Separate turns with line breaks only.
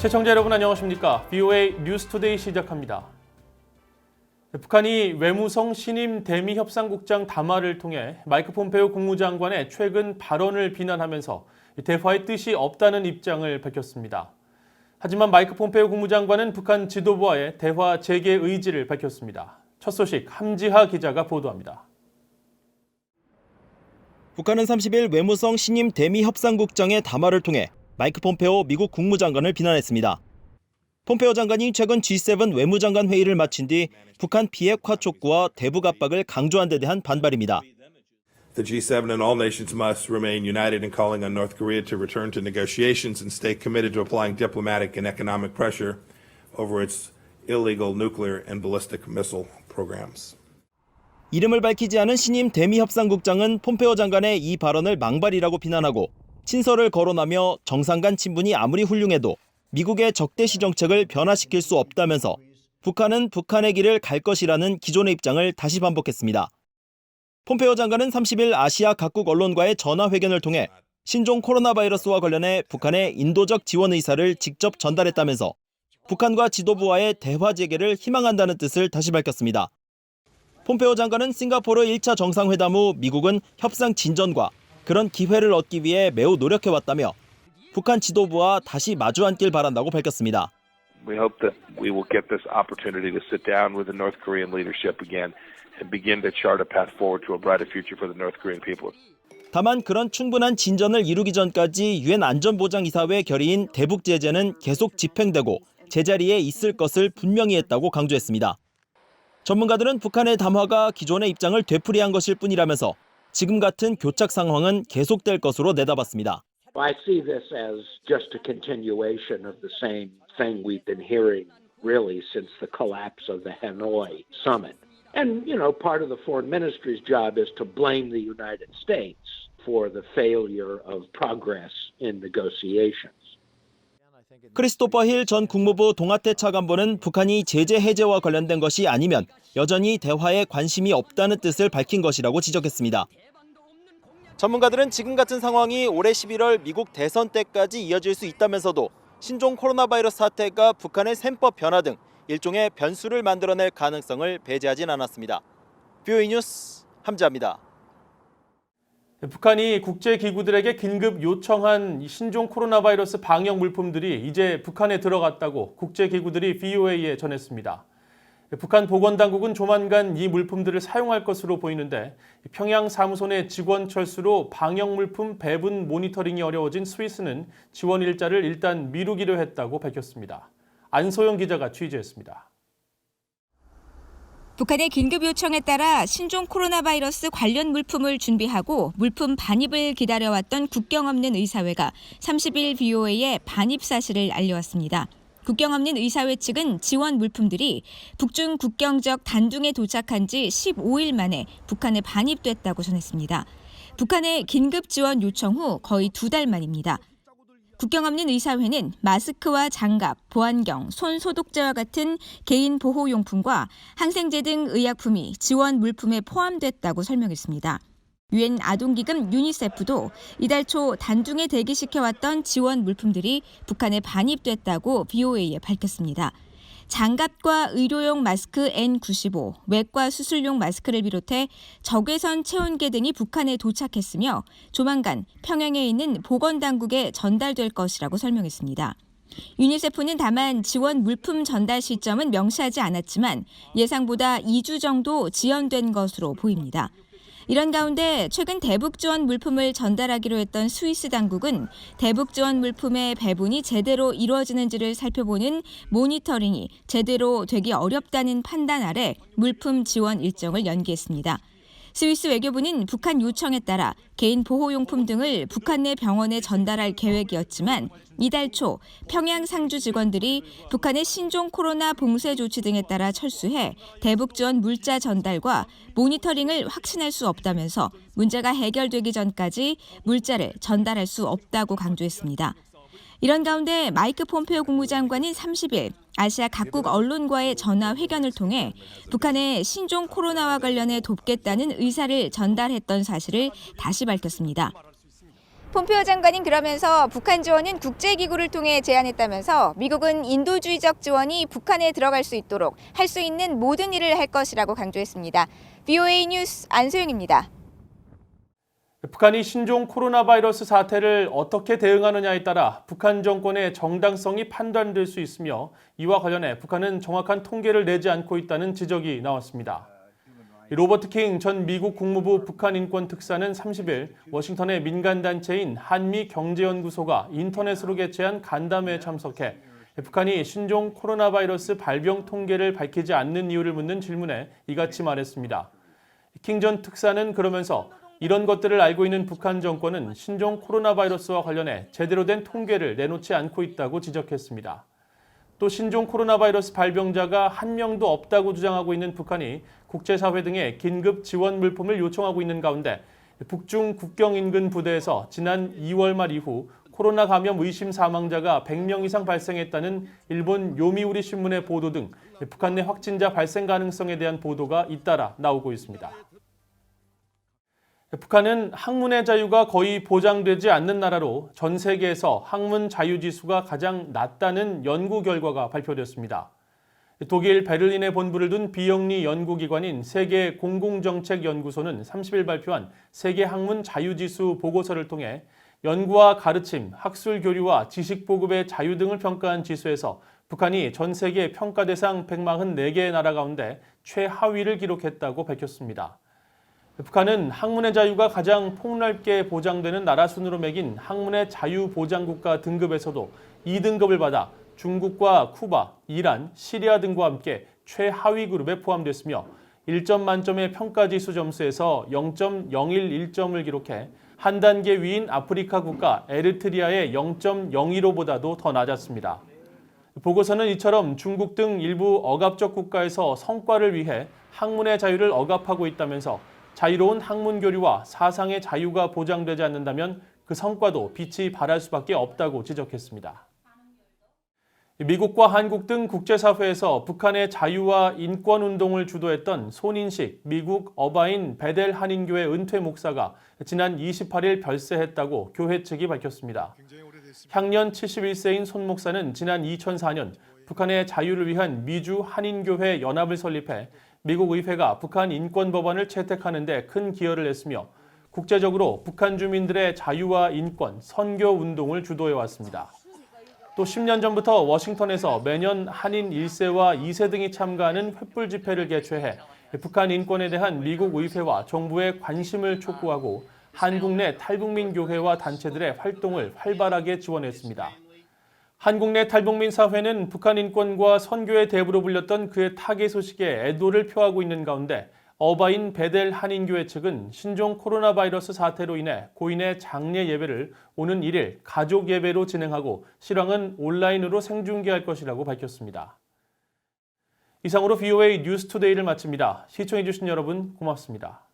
시청자 여러분 안녕하십니까? BOA 뉴스투데이 시작합니다. 북한이 외무성 신임 대미 협상국장 담화를 통해 마이크 폼페오 국무장관의 최근 발언을 비난하면서 대화의 뜻이 없다는 입장을 밝혔습니다. 하지만 마이크 폼페오 국무장관은 북한 지도부와의 대화 재개 의지를 밝혔습니다. 첫 소식 함지하 기자가 보도합니다.
북한은 30일 외무성 신임 대미 협상국장의 담화를 통해 마이크 폼페오 미국 국무장관을 비난했습니다. 폼페오 장관이 최근 G7 외무장관 회의를 마친 뒤 북한 비핵 화 촉구와 대북 압박을 강조한 데 대한 반발입니다.
The G7 and all nations must remain united in calling on North Korea to return to negotiations and stay committed to applying diplomatic and economic pressure over its illegal nuclear and ballistic missile programs.
이름을 밝히지 않은 신임 대미 협상국장은 폼페오 장관의 이 발언을 망발이라고 비난하고 친서를 거론하며 정상 간 친분이 아무리 훌륭해도 미국의 적대시 정책을 변화시킬 수 없다면서 북한은 북한의 길을 갈 것이라는 기존의 입장을 다시 반복했습니다. 폼페오 장관은 30일 아시아 각국 언론과의 전화 회견을 통해 신종 코로나 바이러스와 관련해 북한의 인도적 지원 의사를 직접 전달했다면서 북한과 지도부와의 대화 재개를 희망한다는 뜻을 다시 밝혔습니다. 폼페오 장관은 싱가포르 1차 정상회담 후 미국은 협상 진전과 그런 기회를 얻기 위해 매우 노력해왔다며 북한 지도부와 다시 마주 앉길 바란다고 밝혔습니다.
We hope that we will get this opportunity to sit down with the North Korean leadership again and begin to chart a path forward to a brighter future for the North Korean people.
다만 그런 충분한 진전을 이루기 전까지 유엔 안전보장이사회 결의인 대북 제재는 계속 집행되고 제자리에 있을 것을 분명히 했다고 강조했습니다. 전문가들은 북한의 담화가 기존의 입장을 되풀이한 것일 뿐이라면서 지금 같은 교착 상황은 계속될 것으로 내다봤습니다.
I see this as just a continuation of the same thing we've been hearing really since the collapse of the Hanoi summit. And, you know, part of the foreign ministry's job is to blame the United States for the failure of progress in negotiations.
크리스토퍼 힐 전 국무부 동아태 차관보는 북한이 제재 해제와 관련된 것이 아니면 여전히 대화에 관심이 없다는 뜻을 밝힌 것이라고 지적했습니다. 전문가들은 지금 같은 상황이 올해 11월 미국 대선 때까지 이어질 수 있다면서도 신종 코로나 바이러스 사태가 북한의 셈법 변화 등 일종의 변수를 만들어낼 가능성을 배제하진 않았습니다. 뷰이 뉴스 함지아입니다.
북한이 국제기구들에게 긴급 요청한 신종 코로나 바이러스 방역 물품들이 이제 북한에 들어갔다고 국제기구들이 BOA에 전했습니다. 북한 보건당국은 조만간 이 물품들을 사용할 것으로 보이는데 평양 사무소 내 직원 철수로 방역 물품 배분 모니터링이 어려워진 스위스는 지원 일자를 일단 미루기로 했다고 밝혔습니다. 안소영 기자가 취재했습니다.
북한의 긴급 요청에 따라 신종 코로나 바이러스 관련 물품을 준비하고 물품 반입을 기다려왔던 국경 없는 의사회가 30일 BOA에 반입 사실을 알려왔습니다. 국경 없는 의사회 측은 지원 물품들이 북중 국경적 단둥에 도착한 지 15일 만에 북한에 반입됐다고 전했습니다. 북한의 긴급 지원 요청 후 거의 두 달 만입니다. 국경 없는 의사회는 마스크와 장갑, 보안경, 손 소독제와 같은 개인 보호용품과 항생제 등 의약품이 지원 물품에 포함됐다고 설명했습니다. 유엔 아동기금 유니세프도 이달 초 단둥에 대기시켜왔던 지원 물품들이 북한에 반입됐다고 BOA에 밝혔습니다. 장갑과 의료용 마스크 N95, 외과 수술용 마스크를 비롯해 적외선 체온계 등이 북한에 도착했으며 조만간 평양에 있는 보건당국에 전달될 것이라고 설명했습니다. 유니세프는 다만 지원 물품 전달 시점은 명시하지 않았지만 예상보다 2주 정도 지연된 것으로 보입니다. 이런 가운데 최근 대북 지원 물품을 전달하기로 했던 스위스 당국은 대북 지원 물품의 배분이 제대로 이루어지는지를 살펴보는 모니터링이 제대로 되기 어렵다는 판단 아래 물품 지원 일정을 연기했습니다. 스위스 외교부는 북한 요청에 따라 개인 보호용품 등을 북한 내 병원에 전달할 계획이었지만 이달 초 평양 상주 직원들이 북한의 신종 코로나 봉쇄 조치 등에 따라 철수해 대북 지원 물자 전달과 모니터링을 확신할 수 없다면서 문제가 해결되기 전까지 물자를 전달할 수 없다고 강조했습니다. 이런 가운데 마이크 폼페오 국무장관은 30일 아시아 각국 언론과의 전화 회견을 통해 북한의 신종 코로나와 관련해 돕겠다는 의사를 전달했던 사실을 다시 밝혔습니다. 폼페오 장관인 그러면서 북한 지원은 국제기구를 통해 제안했다면서 미국은 인도주의적 지원이 북한에 들어갈 수 있도록 할 수 있는 모든 일을 할 것이라고 강조했습니다. VOA 뉴스 안소영입니다.
북한이 신종 코로나 바이러스 사태를 어떻게 대응하느냐에 따라 북한 정권의 정당성이 판단될 수 있으며 이와 관련해 북한은 정확한 통계를 내지 않고 있다는 지적이 나왔습니다. 로버트 킹 전 미국 국무부 북한 인권 특사는 30일 워싱턴의 민간 단체인 한미 경제연구소가 인터넷으로 개최한 간담회에 참석해 북한이 신종 코로나 바이러스 발병 통계를 밝히지 않는 이유를 묻는 질문에 이같이 말했습니다. 킹 전 특사는 그러면서 이런 것들을 알고 있는 북한 정권은 신종 코로나 바이러스와 관련해 제대로 된 통계를 내놓지 않고 있다고 지적했습니다. 또 신종 코로나 바이러스 발병자가 한 명도 없다고 주장하고 있는 북한이 국제사회 등에 긴급 지원 물품을 요청하고 있는 가운데 북중 국경 인근 부대에서 지난 2월 말 이후 코로나 감염 의심 사망자가 100명 이상 발생했다는 일본 요미우리 신문의 보도 등 북한 내 확진자 발생 가능성에 대한 보도가 잇따라 나오고 있습니다. 북한은 학문의 자유가 거의 보장되지 않는 나라로 전 세계에서 학문 자유 지수가 가장 낮다는 연구 결과가 발표됐습니다. 독일 베를린에 본부를 둔 비영리 연구기관인 세계 공공정책연구소는 30일 발표한 세계 학문 자유 지수 보고서를 통해 연구와 가르침, 학술 교류와 지식 보급의 자유 등을 평가한 지수에서 북한이 전 세계 평가 대상 144개의 나라 가운데 최하위를 기록했다고 밝혔습니다. 북한은 학문의 자유가 가장 폭넓게 보장되는 나라 순으로 매긴 학문의 자유 보장 국가 등급에서도 2등급을 받아 중국과 쿠바, 이란, 시리아 등과 함께 최하위 그룹에 포함됐으며 1점 만점의 평가 지수 점수에서 0.011점을 기록해 한 단계 위인 아프리카 국가 에르트리아의 0.015보다도 더 낮았습니다. 보고서는 이처럼 중국 등 일부 억압적 국가에서 성과를 위해 학문의 자유를 억압하고 있다면서 자유로운 학문 교류와 사상의 자유가 보장되지 않는다면 그 성과도 빛이 발할 수밖에 없다고 지적했습니다. 미국과 한국 등 국제사회에서 북한의 자유와 인권 운동을 주도했던 손인식 미국 어바인 베델 한인교회 은퇴 목사가 지난 28일 별세했다고 교회 측이 밝혔습니다. 향년 71세인 손 목사는 지난 2004년 북한의 자유를 위한 미주 한인교회 연합을 설립해 미국 의회가 북한 인권 법안을 채택하는 데 큰 기여를 했으며 국제적으로 북한 주민들의 자유와 인권, 선교 운동을 주도해 왔습니다. 또 10년 전부터 워싱턴에서 매년 한인 1세와 2세 등이 참가하는 횃불 집회를 개최해 북한 인권에 대한 미국 의회와 정부의 관심을 촉구하고 한국 내 탈북민 교회와 단체들의 활동을 활발하게 지원했습니다. 한국 내 탈북민 사회는 북한 인권과 선교의 대부로 불렸던 그의 타계 소식에 애도를 표하고 있는 가운데 어바인 베델 한인교회 측은 신종 코로나 바이러스 사태로 인해 고인의 장례 예배를 오는 1일 가족 예배로 진행하고 실황은 온라인으로 생중계할 것이라고 밝혔습니다. 이상으로 VOA 뉴스투데이를 마칩니다. 시청해주신 여러분 고맙습니다.